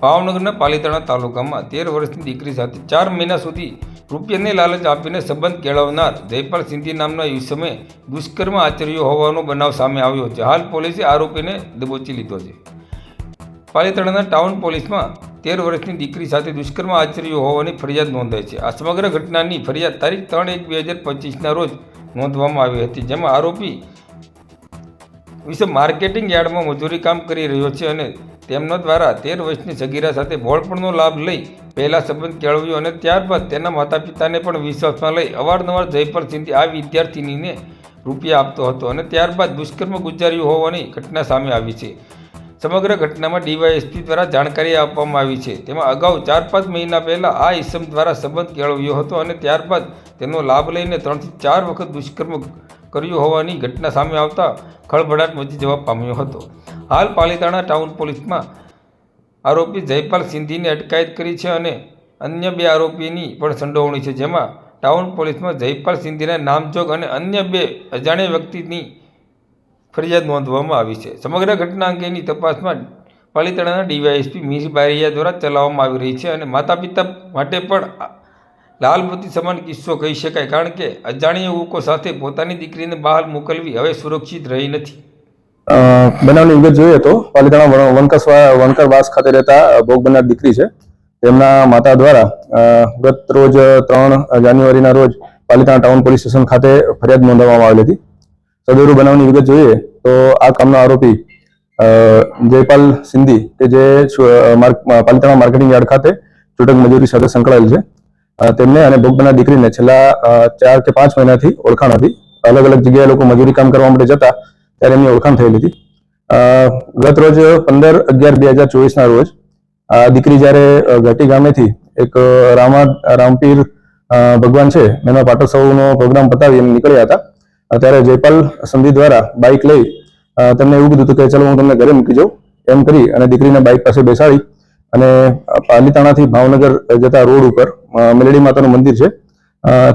ભાવનગરના પાલીતાણા તાલુકામાં તેર વર્ષની દીકરી સાથે ચાર મહિના સુધી રૂપિયાની લાલચ આપીને સંબંધ કેળવનાર જયપાલ સિંધી નામના યુસમે દુષ્કર્મ આચર્યો હોવાનો બનાવ સામે આવ્યો છે. હાલ પોલીસે આરોપીને દબોચી લીધો છે. પાલીતાણાના ટાઉન પોલીસમાં તેર વર્ષની દીકરી સાથે દુષ્કર્મ આચર્યો હોવાની ફરિયાદ નોંધાઈ છે. આ સમગ્ર ઘટનાની ફરિયાદ તારીખ ત્રણ એક બે હજાર પચીસના રોજ નોંધવામાં આવી હતી, જેમાં આરોપી વિશે માર્કેટિંગ યાર્ડમાં મજૂરી કામ કરી રહ્યો છે અને તેમના દ્વારા તેર વર્ષની સગીરા સાથે ભોળપણનો લાભ લઈ પહેલા સંબંધ કેળવ્યો અને ત્યારબાદ તેના માતા પિતાને પણ વિશ્વાસમાં લઈ અવારનવાર જયપાલ સિંધી આ વિદ્યાર્થિનીને રૂપિયા આપતો હતો અને ત્યારબાદ દુષ્કર્મ ગુજાર્યું હોવાની ઘટના સામે આવી છે. સમગ્ર ઘટનામાં ડીવાયએસપી દ્વારા જાણકારી આપવામાં આવી છે. તેમાં અગાઉ ચાર પાંચ મહિના પહેલાં આ ઇસમ દ્વારા સંબંધ કેળવ્યો હતો અને ત્યારબાદ તેનો લાભ લઈને ત્રણથી ચાર વખત દુષ્કર્મ કર્યું હોવાની ઘટના સામે આવતા ખળભળાટ મચી જવા પામ્યો હતો. હાલ પાલિતાણા ટાઉન પોલીસમાં આરોપી જયપાલ સિંધીને અટકાયત કરી છે અને અન્ય બે આરોપીની પણ સંડોવણી છે, જેમાં ટાઉન પોલીસમાં જયપાલ સિંધીના નામજોગ અને અન્ય બે અજાણ્યા વ્યક્તિની ફરિયાદ નોંધવામાં આવી છે. સમગ્ર ઘટના અંગેની તપાસમાં પાલીતાણાના ડીવાયએસપી મીર બારિયા દ્વારા ચલાવવામાં આવી રહી છે અને માતા પિતા માટે પણ લાલબત્તી સમાન કિસ્સો કહી શકાય, કારણ કે અજાણ્યા યુવકો સાથે પોતાની દીકરીને બહાર મોકલવી હવે સુરક્ષિત રહી નથી. બનાવની વિગત જોઈએ તો પાલિતાણા વણ- વનકરવાસ ખાતે રહેતા ભોગ બનનાર દીકરી છે. તેમના માતા દ્વારા ગત રોજ ત્રણ જાન્યુઆરીના રોજ પાલિતાણા ટાઉન પોલીસ સ્ટેશન ખાતે ફરિયાદ નોંધવામાં આવેલી હતી. સદરૂ બનાવની વિગત જોઈએ, તો આ કામનો આરોપી જયપાલ સિંધી કે જે પાલિતાણા માર્કેટિંગ યાર્ડ ખાતે છૂટક મજૂરી સાથે સંકળાયેલ છે. તેમને અને ભોગ બનનાર દીકરીને છેલ્લા ચાર કે પાંચ મહિનાથી ઓળખાણ હતી. અલગ અલગ જગ્યાએ લોકો મજૂરી કામ કરવા માટે જતા, ત્યારે એમની ઓળખાણ થયેલી હતી. ગત રોજ પંદર અગિયાર બે હજાર ચોવીસના રોજ, આ દીકરી જ્યારે ઘાટી ગામેથી એક રામા, રામપીર ભગવાન છે, એના પાટોત્સવનો પ્રોગ્રામ પતાવી એમ નીકળ્યા હતા. ત્યારે જયપાલ સંધિ દ્વારા બાઇક લઈ તેમને એવું કીધું હતું કે, ચલો, હું તમને ઘરે મૂકી જાઉં. એમ કરી અને દીકરીને બાઇક પાસે બેસાડી અને પાલીતાણાથી ભાવનગર જતા રોડ ઉપર મેલડી માતાનું મંદિર છે.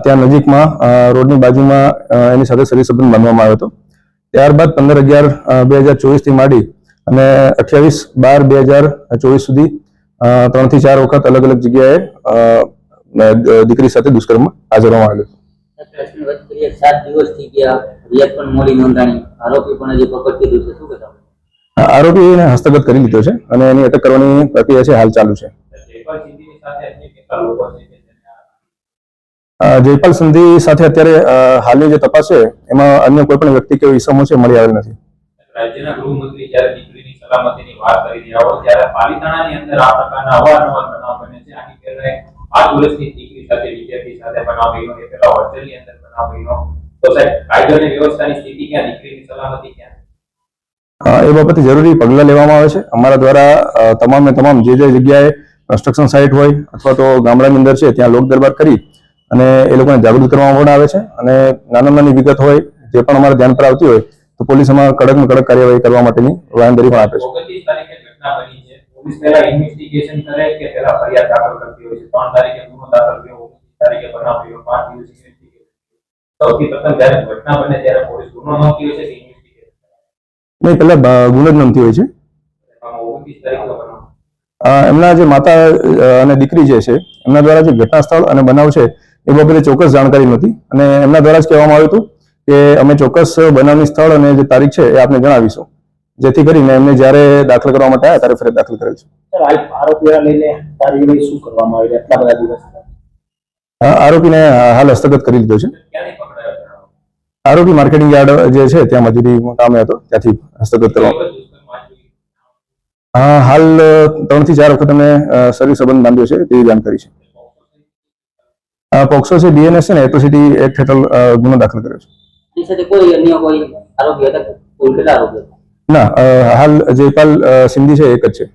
ત્યાં નજીકમાં રોડની બાજુમાં એની સાથે શરીર સંબંધ બાંધવામાં આવ્યો હતો. ત્યારબાદ પંદર અગિયાર બે હજાર ચોવીસથી માંડી અને અઠ્યાવીસ બાર બે હજાર ચોવીસ સુધી ત્રણથી ચાર વખત અલગ અલગ જગ્યાએ દીકરી સાથે દુષ્કર્મ આચરવામાં આવેલું પ્રશ્ન વચ્ચે કરીએ. સાત દિવસ થઈ ગયા. ફરિયાદ પણ મોડી નોંધાણી. આરોપી પણ હજી પકડ કીધું છે. શું કહેતા આરોપીને હસ્તગત કરી લીધો છે અને એની અટક કરવાની પ્રક્રિયા છે હાલ ચાલુ છે. જયપાલ સંધિ સાથે અત્યારે હાલની જે તપાસ છે એમાં અન્ય કોઈ પણ વ્યક્તિ કે ઈસમો છે મળી આવેલ નથી. રાજ્યના ગૃહમંત્રી જ્યારે દીકરીની સલામતીની વાત કરી રહ્યા હોય ત્યારે પાલિતાણાની અંદર આ પ્રકારના અવારનવાર બનાવ બને છે. આની પહેલા આઠ વર્ષની દીકરી સાથે વિદ્યાર્થી સાથે બનાવ બન્યો એ પહેલા હોસ્ટેલની અંદર બનાવ બન્યો તો સાહેબ કાયદો વ્યવસ્થાની સ્થિતિ ક્યાં? દીકરીની સલામતી ક્યાં? એ બાબતે જરૂરી પગલાં લેવામાં આવે છે. અમારા દ્વારા તમામે તમામ જે જે જગ્યાએ કન્સ્ટ્રક્શન સાઇટ હોય અથવા તો ગામડાની અંદર છે ત્યાં લોક દરબાર કરી અને એ લોકોને જાગૃત કરવામાં પણ આવે છે. અને નાના નાની વિગત હોય જે પણ અમારા ધ્યાન પર આવતી હોય તો પોલીસ અમારા કડકમાં કડક કાર્યવાહી કરવા માટેની બાંયધરી પણ આપે છે. ઘટના બની છે. પોલીસ પહેલા ઇન્વેસ્ટિગેશન કરે કે પહેલા ફરિયાદ દાખલ કરતી હોય છે. ત્રણ તારીખે ગુનો દાખલ થયો તારીખે બનાવ્યો પાંચ દિવસ સૌથી પ્રથમ જ્યારે ઘટના બને ત્યારે પોલીસ ગુનો નોંધી હોય છે કે ઇન્વેસ્ટિગેશન નહીં પેલા ગુનો જ નોંધી હોય છે? એમના જે માતા અને દીકરી જે છે એમના દ્વારા જે ઘટના સ્થળ અને બનાવ છે એ બાબતે ચોક્કસ જાણકારી નહોતી. અને એમના દ્વારા જ કહેવામાં આવ્યું હતું કે અમે ચોક્કસ બનાવની સ્થળ અને જે તારીખ છે એ આપને જણાવીશું. જેથી કરીને એમને જ્યારે દાખલ કરવા માટે આવ્યા ત્યારે ફરિયાદ દાખલ કરેલ છે. આરોપીઓને લઈને કાર્યવાહી શું કરવામાં આવી? આટલા બધા દિવસ અ, આરોપીને હાલ હસ્તગત કરી લીધો છે. આરોપી માર્કેટિંગ યાર્ડ જે છે ત્યાં મજૂરી કામે હતો ત્યાંથી હસ્તગત કરવા હાલ ત્રણથી ચાર વખત અમે શરીર સંબંધ બાંધ્યો છે તેવી જાણકારી છે. પોક્સો છે બીએનએસ છે ને એટ્રોસિટી એક્ટ હેઠળ ગુનો દાખલ કર્યો છે. ના હાલ જયપાલ સિંધી છે એક જ છે.